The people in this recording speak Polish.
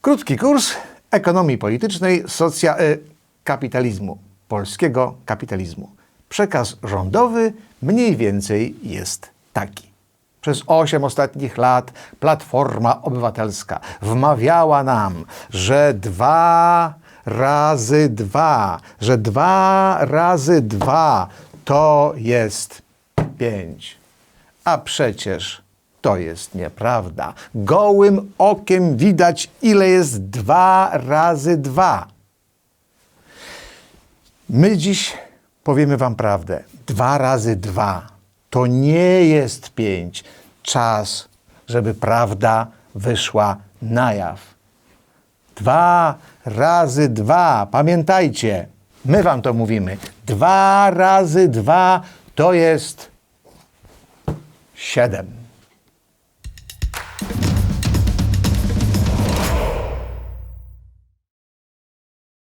Krótki kurs ekonomii politycznej, socja, e, kapitalizmu, polskiego kapitalizmu. Przekaz rządowy mniej więcej jest taki. Przez osiem ostatnich lat Platforma Obywatelska wmawiała nam, że dwa razy dwa, że dwa razy dwa to jest pięć. A przecież to jest nieprawda. Gołym okiem widać, ile jest dwa razy dwa. My dziś powiemy Wam prawdę. Dwa razy dwa to nie jest pięć. Czas, żeby prawda wyszła na jaw. Dwa razy dwa. Pamiętajcie, my Wam to mówimy. Dwa razy dwa to jest siedem.